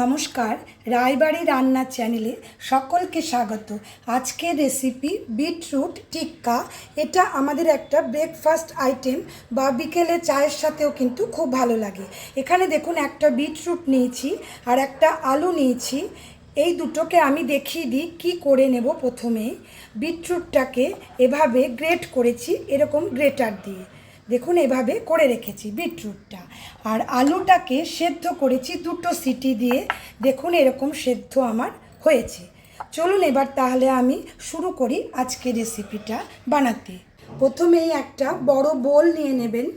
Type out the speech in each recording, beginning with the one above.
নমস্কার, রায়বাড়ি রান্নার চ্যানেলে সকলকে স্বাগত। আজকের রেসিপি বিটরুট টিক্কা। এটা আমাদের একটা ব্রেকফাস্ট আইটেম বা বিকেলে চায়ের সাথেও কিন্তু খুব ভালো লাগে। এখানে দেখুন, একটা বিটরুট নিয়েছি আর একটা আলু নিয়েছি। এই দুটোকে আমি দেখিয়ে দিই কী করে নেব প্রথমে। বিটরুটটাকে এভাবে গ্রেট করেছি, এরকম গ্রেটার দিয়ে। দেখুন, এভাবে করে রেখেছি বিটরুটটা। আর আলুটাকে সেদ্ধ করেছি দুটো সিটি দিয়ে। দেখুন, এরকম সেদ্ধ আমার হয়েছে। চলুন এবার তাহলে আমি শুরু করি আজকে রেসিপিটা বানাতে। প্রথমেই একটা বড় বোল নিয়ে নেবেন।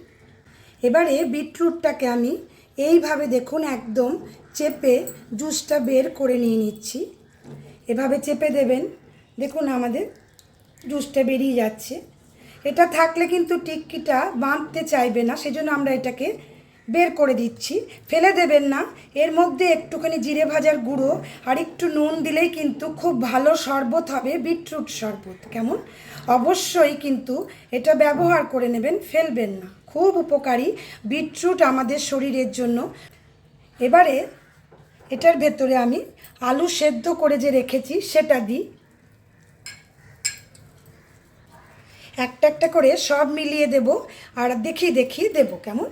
এবারে বিটরুটটাকে আমি এইভাবে দেখুন, একদম চেপে জুসটা বের করে নিয়ে নিচ্ছি। এভাবে চেপে দেবেন। দেখুন, আমাদের জুসটা বেরিয়ে যাচ্ছে। এটা থাকলে কিন্তু টিক্কিটা বাঁধতে চাইবে না, সেজন্য আমরা এটাকে বের করে দিচ্ছি। ফেলে দেবেন না, এর মধ্যে একটুখানি জিরে ভাজার গুঁড়ো আর একটু নুন দিলেই কিন্তু খুব ভালো শরবত হবে, বিটরুট শরবত। কেমন? অবশ্যই কিন্তু এটা ব্যবহার করে নেবেন, ফেলবেন না। খুব উপকারী বিটরুট আমাদের শরীরের জন্য। এবারে এটার ভেতরে আমি আলু সেদ্ধ করে যে রেখেছি, সেটা দিই। একটা একটা করে সব মিলিয়ে দেব আর দেখিয়ে দেখিয়ে দেব কেমন?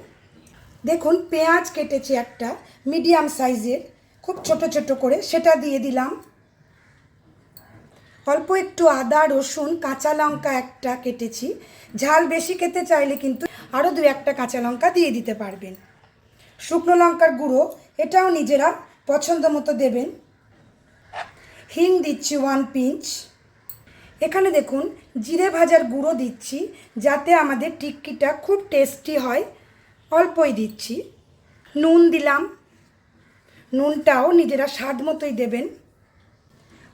দেখুন, পেঁয়াজ কেটেছি একটা, মিডিয়াম সাইজের, খুব ছোট ছোট করে, সেটা দিয়ে দিলাম। অল্প একটু আদা, রসুন, কাঁচা লঙ্কা একটা কেটেছি। ঝাল বেশি খেতে চাইলে কিন্তু আরও দু একটা কাঁচা লঙ্কা দিয়ে দিতে পারবেন। শুকনো লঙ্কার গুঁড়ো, এটাও নিজেরা পছন্দ মতো দেবেন। হিং দিচ্ছি ওয়ান পিঞ্চ এখানে দেখুন, জিরে ভাজার গুঁড়ো দিচ্ছি, যাতে আমাদের টিক্কিটা খুব টেস্টি হয়। অল্পই দিচ্ছি। নুন দিলাম। নুনটাও নিজেরা স্বাদ মতোই দেবেন।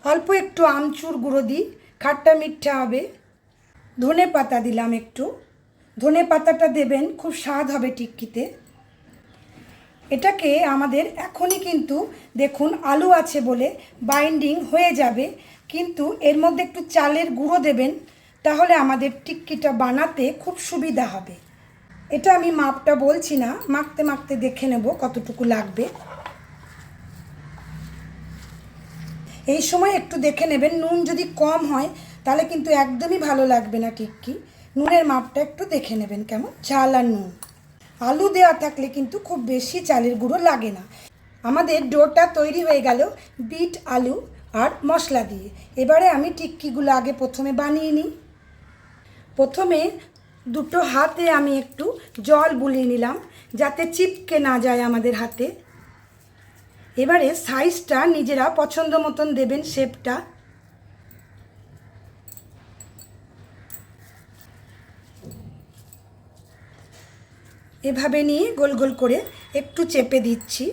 অল্প একটু আমচুর গুঁড়ো দিই, খাট্টা মিঠা হবে। ধনে পাতা দিলাম একটু। ধনে পাতাটা দেবেন, খুব স্বাদ হবে টিক্কিতে। এটাকে আমাদের এখনই কিন্তু দেখুন আলু আছে বলে বাইন্ডিং হয়ে যাবে। কিন্তু এর মধ্যে একটু চালের গুঁড়ো দেবেন, তাহলে আমাদের টিক্কিটা বানাতে খুব সুবিধা হবে। এটা আমি মাপটা বলছি না মাখতে মাখতে দেখে নেব কতটুকু লাগবে। এই সময় একটু দেখে নেবেন, নুন যদি কম হয়, তাহলে কিন্তু একদমই ভালো লাগবে না টিক্কি। নুনের মাপটা একটু দেখে নেবেন কেমন, ঝাল আর নুন। আলু দেওয়া থাকলে কিন্তু খুব বেশি চালের গুঁড়ো লাগে না। আমাদের ডোটা তৈরি হয়ে গেল বিট আলু আর মশলা দিয়ে। এবারে আমি টিক্কিগুলো আগে প্রথমে বানিয়ে নিই। প্রথমে দুটো হাতে আমি একটু জল বুলিয়ে নিলাম যাতে চিপকে না যায় আমাদের হাতে। এবারে সাইজটা নিজেরা পছন্দ মতন দেবেন শেপটা। এভাবে নিয়ে গোল গোল করে একটু চেপে দিচ্ছি।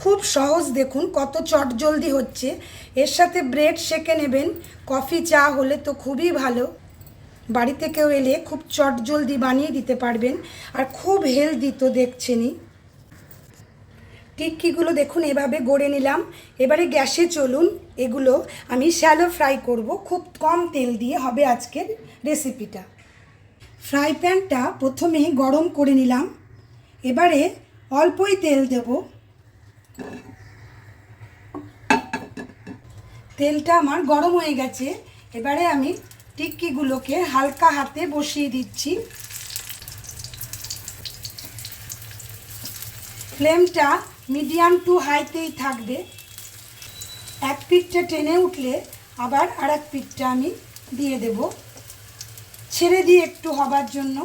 খুব সহজ দেখুন কত চট জলদি হচ্ছে। এর সাথে ব্রেড সেকে নেবেন, কফি, চা হলে তো খুবই ভালো। বাড়িতে কেউ এলে খুব চট জলদি বানিয়ে দিতে পারবেন আর খুব হেলদি তো দেখছেনই। টিক্কিগুলো দেখুন এভাবে গড়ে নিলাম। এবারে গ্যাসে চলুন, এগুলো আমি শ্যালো ফ্রাই করব। খুব কম তেল দিয়ে হবে আজকের রেসিপিটা। ফ্রাই প্যানটা প্রথমে গরম করে নিলাম। এবারে অল্পই তেল দেব। তেলটা আমার গরম হয়ে গেছে। এবারে আমি টিক্কিগুলোকে হালকা হাতে বসিয়ে দিচ্ছি। ফ্লেমটা মিডিয়াম টু হাইতেই থাকবে। এক পিঠটা টেনে উঠলে আবার আর এক পিঠটা আমি দিয়ে দেব। ছেড়ে দিই একটু হবার জন্য।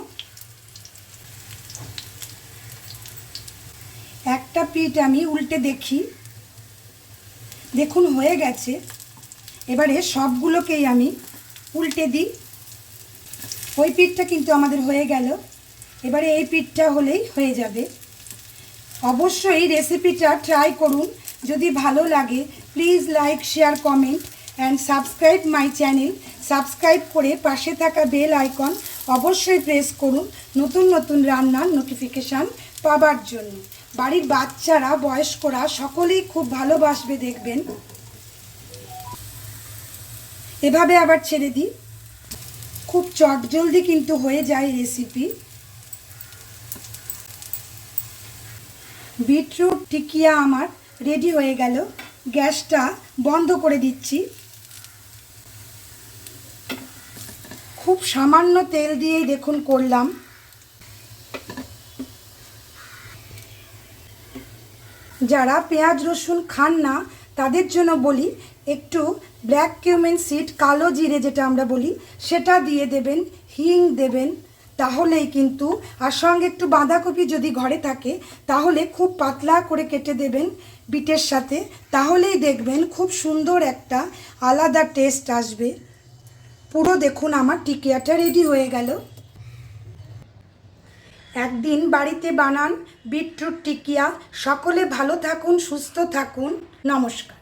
একটা পিঠ আমি উল্টে দেখি। দেখুন, হয়ে গেছে। এবারে সবগুলোকেই আমি উল্টে দিই। ওই পিঠটা কিন্তু আমাদের হয়ে গেল। এবারে এই পিঠটা হলেই হয়ে যাবে। অবশ্যই রেসিপিটা ট্রাই করুন। যদি ভালো লাগে please like share comment and subscribe my channel subscribe করে পাশে থাকা বেল আইকন অবশ্যই প্রেস করুন। নতুন নতুন রান্নার নোটিফিকেশান পাবার জন্য। বাড়ির বাচ্চারা, বয়স্করা সকলেই খুব ভালোবাসবে দেখবেন। এভাবে আবার ছেড়ে দিই। খুব চটজলদি কিন্তু হয়ে যায় রেসিপি বিটরুট টিকিয়া আমার রেডি হয়ে গেল। গ্যাসটা বন্ধ করে দিচ্ছি। খুব সামান্য তেল দিয়েই দেখুন করলাম। যারা পেঁয়াজ রসুন খান না, তাদের জন্য বলি, একটু ব্ল্যাক কিউমেন সিড, কালো জিরে যেটা আমরা বলি, সেটা দিয়ে দেবেন, হিং দেবেন, তাহলেই কিন্তু, আর সঙ্গে একটু বাঁধাকপি যদি ঘরে থাকে, তাহলে খুব পাতলা করে কেটে দেবেন বিটের সাথে, তাহলেই দেখবেন খুব সুন্দর একটা আলাদা টেস্ট আসবে। পুরো দেখুন আমার টিকিয়াটা রেডি হয়ে গেল। একদিন বাড়িতে বানান বিটরুট টিকিয়া। সকলে ভালো থাকুন, সুস্থ থাকুন। নমস্কার।